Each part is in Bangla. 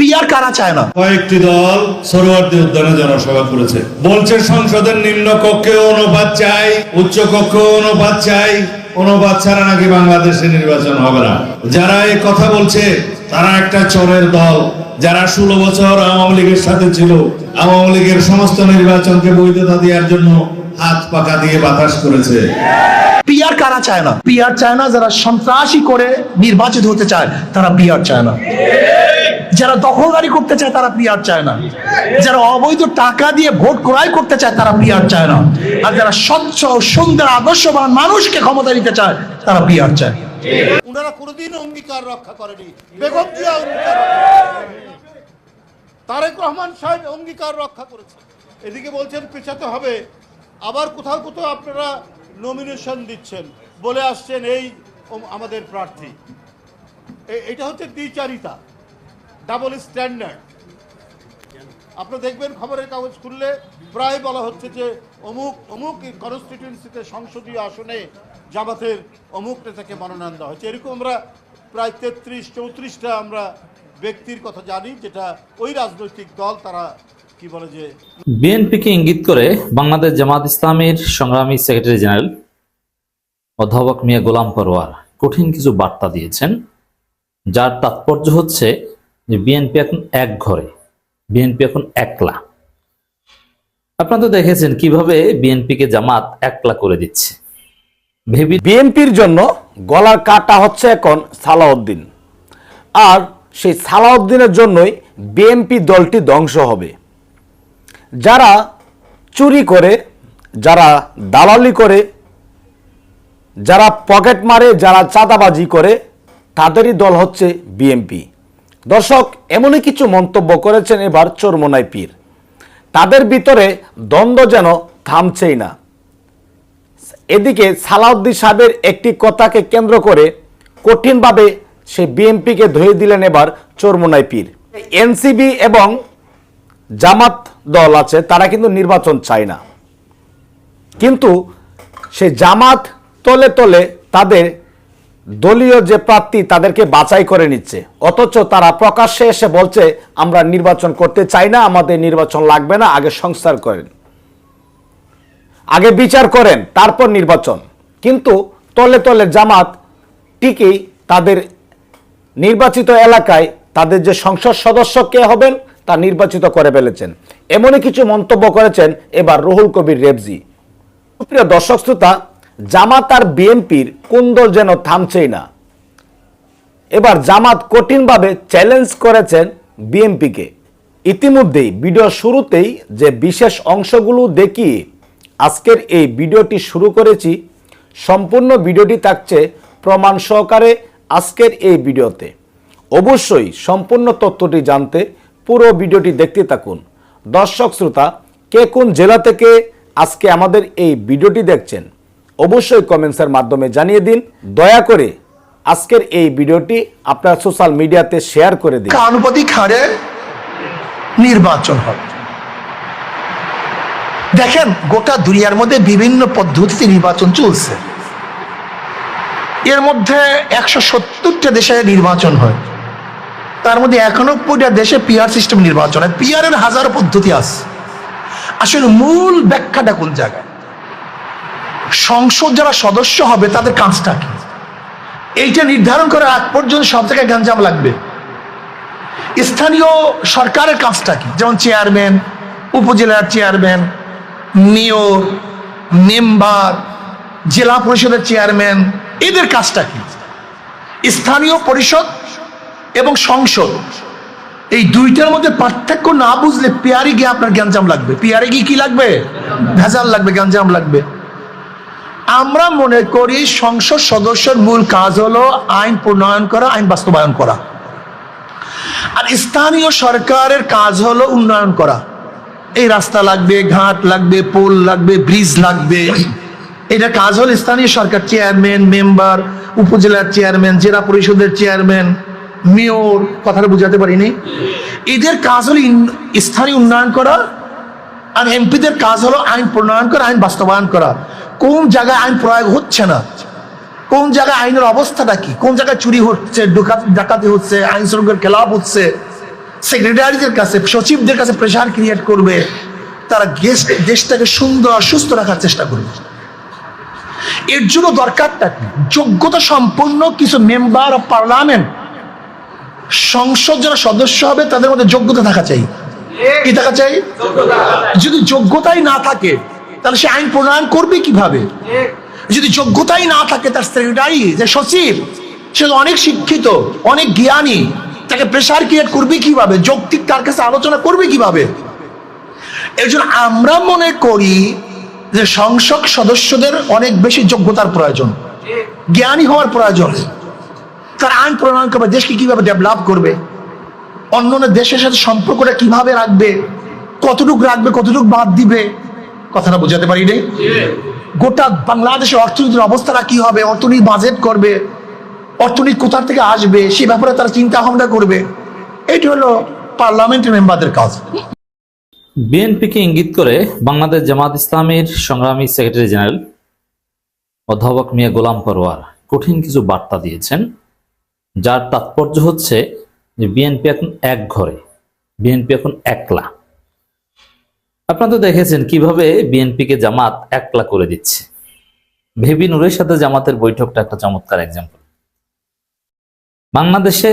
পিয়ার কারা চায় না? কয়েকটি দল সরোয়ার্দী উদ্যানে জনসভা করেছে। বলছে সংসদের নিম্ন কক্ষে অনুপাত চাই উচ্চ কক্ষে অনুপাত চাই অনুপাত ছাড়া নাকি বাংলাদেশে নির্বাচন হবে না। যারা এই কথা বলছে তারা একটা চোরের দল। যারা ষোলো বছর আওয়ামী লীগের সাথে ছিল আওয়ামী লীগের সমস্ত নির্বাচনকে বৈধতা দেওয়ার জন্য হাত পাকা দিয়ে বাতাস করেছে। পিয়ার কারা চায় না? পিয়ার চায় না যারা সন্ত্রাসী করে নির্বাচিত হতে চায় তারা পিয়ার চায় না। যারা দখলদারি করতে চায় তারা পিয়ার চায় না। যারা অবৈধ টাকা দিয়ে ভোট ক্রয় করতে চায় তারা পিয়ার চায় না। আর যারা স্বচ্ছ সুন্দর আদর্শবান মানুষকে ক্ষমতা দিতে চায় তারা পিয়ার চায়। ওনারা কোনোদিন অঙ্গীকার রক্ষা করেনি। বেগম তারেক রহমান সাহেব অঙ্গীকার রক্ষা করেছে। এদিকে বলছেন, পেছাতে হবে। আবার কোথাও কোথাও আপনারা নমিনেশন দিচ্ছেন। বলে আসছেন এই আমাদের প্রার্থী। এটা হচ্ছে দ্বিচারিতা। Double standard. আপনারা দেখবেন খবরের কাগজ খুললে প্রায় বলা হচ্ছে যে অমুক অমুক কনস্টিটিউন্সিতে সংসদীয় আসনে জামাতের অমুক নেতাকে মনোনয়ন দেওয়া হয়েছে। এরকম আমরা প্রায় তেত্রিশ, চৌত্রিশটা আমরা ব্যক্তির কথা জানি, যেটা ওই রাজনৈতিক দল তারা কি বলে যে বিএনপিকে ইঙ্গিত করে বাংলাদেশ জামাত ইসলামের সংগ্রামী সেক্রেটারি জেনারেল অধ্যাপক মিয়া গোলাম পরোয়ার কঠিন কিছু বার্তা দিয়েছেন, যার তাৎপর্য হচ্ছে যে বিএনপি এখন এক ঘরে বিএনপি এখন একলা। আপনারা তো দেখেছেন কীভাবে বিএনপিকে জামাত একলা করে দিচ্ছে। ভেবে বিএনপির জন্য গলার কাটা হচ্ছে এখন সালাউদ্দিন। আর সেই সালাউদ্দিনের জন্যই বিএনপি দলটি ধ্বংস হবে। যারা চুরি করে, যারা দালালি করে, যারা পকেট মারে, যারা চাঁদাবাজি করে, তাদেরই দল হচ্ছে বিএনপি দর্শক, এমনই কিছু মন্তব্য করেছেন এবার চরমোনাই পীর। তাদের ভিতরে দ্বন্দ্ব যেন থামছেই না। এদিকে সালাউদ্দিন সাহেবের একটি কথাকে কেন্দ্র করে কঠিনভাবে সে বিএনপিকে ধুয়ে দিলেন এবার চরমোনাই পীর। এনসিবি এবং জামাত দল আছে, তারা কিন্তু নির্বাচন চায় না। কিন্তু সে জামাত তলে তলে তাদের দলীয় যে প্রার্থী তাদেরকে বাছাই করে নিচ্ছে, অথচ তারা প্রকাশ্যে এসে বলছে, আমরা নির্বাচন করতে চাই না, আমাদের নির্বাচন লাগবে না, আগে সংস্কার করেন। আগে বিচার করেন, তারপর নির্বাচন। কিন্তু তলে তলে জামাত ঠিকই তাদের নির্বাচিত এলাকায় তাদের যে সংসদ সদস্য কে হবেন, তা নির্বাচিত করে ফেলেছেন। এমনই কিছু মন্তব্য করেছেন এবার রুহুল কবির রেবজি। প্রিয় দর্শক শ্রোতা জামাত আর বিএনপির কুন্দল যেন থামছেই না। এবার জামাত কঠিনভাবে চ্যালেঞ্জ করেছেন বিএনপিকে। ইতিমধ্যেই ভিডিও শুরুতেই যে বিশেষ অংশগুলো দেখিয়ে আজকের এই ভিডিওটি শুরু করেছি, সম্পূর্ণ ভিডিওটি থাকছে প্রমাণ সহকারে আজকের এই ভিডিওতে। অবশ্যই সম্পূর্ণ তথ্যটি জানতে পুরো ভিডিওটি দেখতে থাকুন। দর্শক শ্রোতা, কে কোন জেলা থেকে আজকে আমাদের এই ভিডিওটি দেখছেন? অবশ্যই কমেন্টসের মাধ্যমে জানিয়ে দিন। দয়া করে আজকের এই ভিডিওটি আপনার সোশ্যাল মিডিয়াতে শেয়ার করে দিন। কানুপাতিক হারে নির্বাচন হবে। দেখেন, গোটা দুনিয়ার মধ্যে বিভিন্ন পদ্ধতিতে নির্বাচন চলছে। এর মধ্যে একশো সত্তরটা দেশে নির্বাচন হয়। তার মধ্যে একানব্বইটা দেশে পিয়ার সিস্টেম নির্বাচন হয়। পিআরের হাজার পদ্ধতি আছে। আসলে মূল ব্যাখ্যাটা কোন জায়গায়? সংসদ যারা সদস্য হবে, তাদের কাজটা কি? এইটা নির্ধারণ করার আগ পর্যন্ত সব জায়গায় গাঞ্জাম লাগবে। স্থানীয় সরকারের কাজটা কি? যেমন চেয়ারম্যান, উপজেলার চেয়ারম্যান, মেয়র, মেম্বার, জেলা পরিষদের চেয়ারম্যান, এদের কাজটা কি? স্থানীয় পরিষদ এবং সংসদ, এই দুইটার মধ্যে পার্থক্য না বুঝলে পেয়ারে গিয়ে আপনার গ্যাঞ্জাম লাগবে। পেয়ারে গিয়ে কি লাগবে? ভেজাল লাগবে, গ্যাঞ্জাম লাগবে। আমরা মনে করি সংসদ সদস্যের মূল কাজ হলো আইন প্রণয়ন করা, আইন বাস্তবায়ন করা। আর স্থানীয় সরকারের কাজ হলো উন্নয়ন করা। এই রাস্তা লাগবে, ঘাট লাগবে, পোল লাগবে, ব্রিজ লাগবে। এটা কাজ হলো স্থানীয় সরকার চেয়ারম্যান, মেম্বার, উপজেলার চেয়ারম্যান, জেলা পরিষদের চেয়ারম্যান, মেয়র, কথাটা বুঝাতে পারিনি। এদের কাজ হলো স্থানীয় উন্নয়ন করা, আর এমপিদের কাজ হলো আইন প্রণয়ন করা, আইন বাস্তবায়ন করা। কোন জায়গায় আইন প্রয়োগ হচ্ছে না? কোন জায়গায় আইনের অবস্থাটা কি? কোন জায়গায় চুরি হচ্ছে ডাকাত- হচ্ছে আইন শৃঙ্খলার খেলাপ হচ্ছে? সেক্রেটারিদের কাছে সচিবদের কাছে প্রেশার ক্রিয়েট করবে তারা গেস্ট দেশটাকে সুন্দর সুস্থ রাখার চেষ্টা করবে। এর জন্য দরকারটা কি? যোগ্যতা সম্পন্ন কিছু মেম্বার অফ পার্লামেন্ট সংসদ যারা সদস্য হবে তাদের মধ্যে যোগ্যতা থাকা চাই। কি থাকা চাই? যদি যোগ্যতাই না থাকে তাহলে সে আইন প্রণয়ন করবে কীভাবে? যদি যোগ্যতাই না থাকে তার সেক্রেটারি যে সচিব, সে অনেক শিক্ষিত, অনেক জ্ঞানী, তাকে প্রেশার ক্রিয়েট করবে কীভাবে? যৌক্তিক তার কাছে আলোচনা করবে কীভাবে? এর জন্য আমরা মনে করি যে সংসদ সদস্যদের অনেক বেশি যোগ্যতার প্রয়োজন, জ্ঞানী হওয়ার প্রয়োজন। তার আইন প্রণয়ন করবে, দেশকে কীভাবে ডেভেলপ করবে? অন্য অন্য দেশের সাথে সম্পর্কটা কীভাবে রাখবে? কতটুক রাখবে, কতটুকু বাদ দিবে? কথাটা বোঝাতে পারি নি গোটা বাংলাদেশের অর্থনীতির অবস্থাটা কি হবে? অর্থনীতি বাজেট করবে। অর্থনীতি কোথার থেকে আসবে? সে ব্যাপারে তারা চিন্তা ভাবনা করবে। এটি হলো পার্লামেন্টের মেম্বারদের কাজ। বিএনপিকে ইঙ্গিত করে বাংলাদেশ জামাত ইসলামের সংগ্রামী সেক্রেটারি জেনারেল অধ্যাপক মিয়া গোলাম পরোয়ার কঠিন কিছু বার্তা দিয়েছেন, যার তাৎপর্য হচ্ছে যে বিএনপি এখন এক ঘরে, বিএনপি এখন একলা। আপনারা তো দেখেছেন কীভাবে বিএনপিকে জামাত একলা করে দিচ্ছে। ভেবি নুরের সাথে জামাতের বৈঠকটা একটা চমৎকার এক্সাম্পল বাংলাদেশে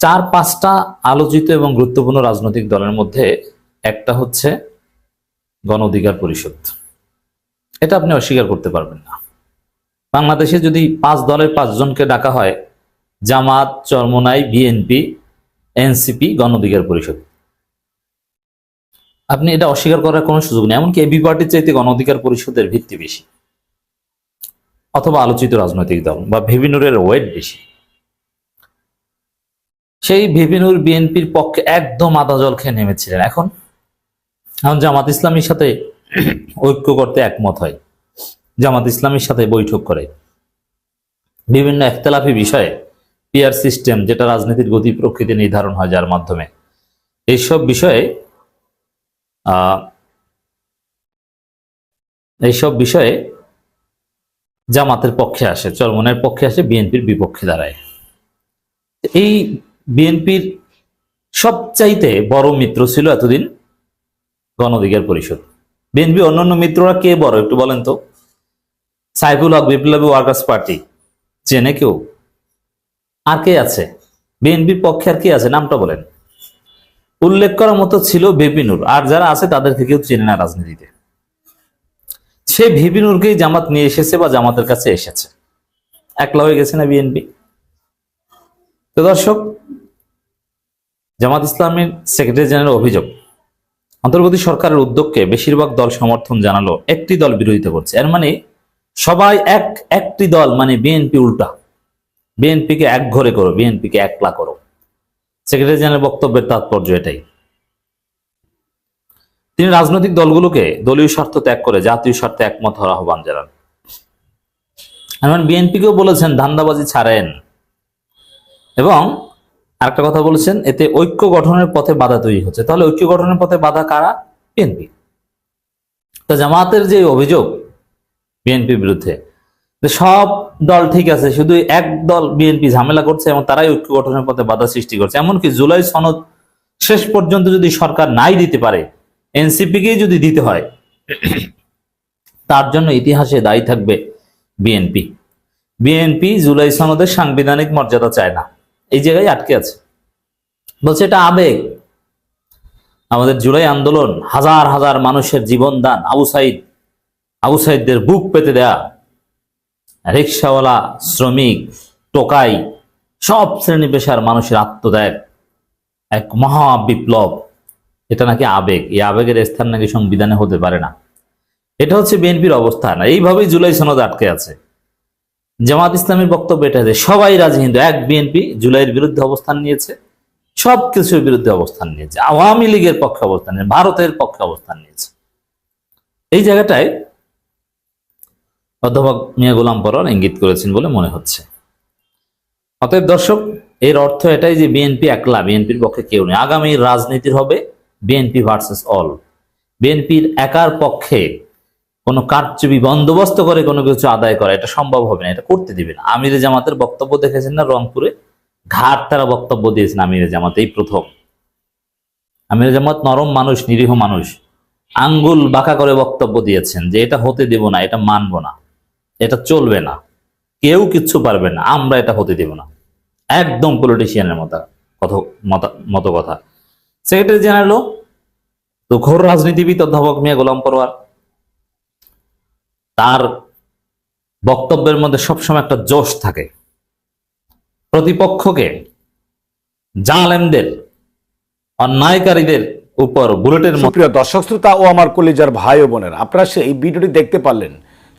চার পাঁচটা আলোচিত এবং গুরুত্বপূর্ণ রাজনৈতিক দলের মধ্যে একটা হচ্ছে গণ অধিকার পরিষদ। এটা আপনি অস্বীকার করতে পারবেন না। বাংলাদেশে যদি পাঁচ দলের পাঁচজনকে ডাকা হয়, জামাত, চরমনাই, বিএনপি, এনসিপি, গণ অধিকার পরিষদ। আপনি এটা অস্বীকার করার কোনো সুযোগ নেই। এমনকি এবি পার্টির চাইতে গণ অধিকার পরিষদের ভিত্তি বেশি। অথবা আলোচিত রাজনৈতিক দল বা ভিভিনুরের ওয়েট বেশি। সেই ভিভিনুর বিএনপির পক্ষে একদম আদা জল খেয়ে নেমেছিলেন। এখন এখন জামাত ইসলামীর সাথে ঐক্য করতে একমত হয়। জামাত ইসলামীর সাথে বৈঠক করে। বিভিন্ন একতলাফি বিষয়ে পিয়ার সিস্টেম, যেটা রাজনীতির গতি প্রকৃতি নির্ধারণ হয় যার মাধ্যমে। এইসব বিষয়ে এইসব বিষয়ে জামাতের পক্ষে আসে চরমনের পক্ষে আসে, বিএনপির বিপক্ষে দাঁড়ায়। এই বিএনপির সবচাইতে বড় মিত্র ছিল এতদিন গণ অধিকার পরিষদ। বিএনপি অন্যান্য মিত্ররা কে বড় একটু বলেন তো? সাইফুল হক, বিপ্লবী ওয়ার্কার্স পার্টি চেনে কেউ? আর কে আছে? বিএনপির পক্ষে আর কে আছে? নামটা বলেন। উল্লেখ করার মতো ছিল বেবিনুর আর যারা আছে তাদেরকে কেউ চেনে না রাজনীতিতে। সে ভিবিনুরকেই জামাত নিয়ে এসেছে বা জামাতের কাছে এসেছে। একলা হয়ে গেছে না বিএনপি? তো দর্শক, জামাত ইসলামের সেক্রেটারি জেনারেল অভিযোগ, অন্তর্বর্তী সরকারের উদ্যোগকে বেশিরভাগ দল সমর্থন জানালো, একটি দল বিরোধিতা করছে। এর মানে সবাই এক, একটি দল মানে বিএনপি উল্টা। বিএনপিকে এক ঘরে করো, বিএনপিকে একলা করো। সেক্রেটারি জেনারেল বক্তব্যের তাৎপর্য এটাই। তিনি রাজনৈতিক দলগুলোকে দলীয় স্বার্থ ত্যাগ করে জাতীয় স্বার্থে একমত হওয়ার আহ্বান জানান। এমন বিএনপিকেও বলেছেন, ধান্দাবাজি ছাড়েন। এবং আরেকটা কথা বলেছেন, এতে ঐক্য গঠনের পথে বাধা তৈরি হচ্ছে। তাহলে ঐক্য গঠনের পথে বাধা কারা? বিএনপি। তো জামাতের যে অভিযোগ বিএনপির বিরুদ্ধে সব দল ঠিক আছে, শুধু এক দল বিএনপি ঝামেলা করছে এবং তারাই ঐক্য গঠনের পথে বাধা সৃষ্টি করছে। এমনকি জুলাই সনদ শেষ পর্যন্ত যদি সরকার নাই দিতে পারে, এনসিপিকেই যদি দিতে হয়, তার জন্য ইতিহাসে দায়ী থাকবে বিএনপি। বিএনপি জুলাই সনদের সাংবিধানিক মর্যাদা চায় না। এই জায়গায় আটকে আছে। বলছে এটা আবেগ। আমাদের জুলাই আন্দোলন হাজার হাজার মানুষের জীবন দান আবু সাইদ, আবু সাইদদের বুক পেতে দেয়া রিক্সাওয়ালা, শ্রমিক, টোকাই, সব শ্রেণি পেশার মানুষের আত্মত্যাগ। এক মহা বিপ্লব। এটা নাকি আবেগ। এই আবেগের স্থান নাকি সংবিধানে হতে পারে না। এটা হচ্ছে বিএনপির অবস্থান। এইভাবেই জুলাই সনদ আটকে আছে। জামাত ইসলামের বক্তব্য এটা যে সবাই রাজি, হিন্দু। এক বিএনপি জুলাইয়ের বিরুদ্ধে অবস্থান নিয়েছে। সব কিছুর বিরুদ্ধে অবস্থান নিয়েছে। আওয়ামী লীগের পক্ষে অবস্থান নিয়েছে। ভারতের পক্ষে অবস্থান নিয়েছে। এই জায়গাটায় অধ্যাপক মিয়া গোলাম পরর ইঙ্গিত করেছেন বলে মনে হচ্ছে। অতএব দর্শক, এর অর্থ এটাই যে বিএনপি একলা, বিএনপির পক্ষে কেউ নেই। আগামী রাজনীতির হবে বিএনপি ভার্সেস অল। বিএনপির একার পক্ষে কোনো কারচুপি বন্দোবস্ত করে কোনো কিছু আদায় করা, এটা সম্ভব হবে না, এটা করতে দিবেন আমিরে জামাতের বক্তব্য দেখেছেন না রংপুরে? ঘাট তারা বক্তব্য দিয়েছেন আমিরে জামাত, এই প্রথম। আমির জামাত নরম মানুষ, নিরীহ মানুষ, আঙ্গুল বাঁকা করে বক্তব্য দিয়েছেন যে এটা হতে দেব না, এটা মানব না। এটা চলবে না। কেউ কিচ্ছু পারবে না। আমরা এটা হতে দেব না। একদম পলিটিশিয়ানের মতো মতো কথা। সেক্রেটারি জেনারেলও তো ঘোর রাজনীতিবিদ অধ্যাপক মিয়া গোলাম পরোয়ার, তার বক্তব্যের মধ্যে সবসময় একটা জোশ থাকে। প্রতিপক্ষকে জালেমদের, অন্যায়কারীদের উপর বুলেটের দর্শক শ্রোতা ও আমার কলিজার ভাই ও বোনের, আপনারা সেই ভিডিওটি দেখতে পারলেন।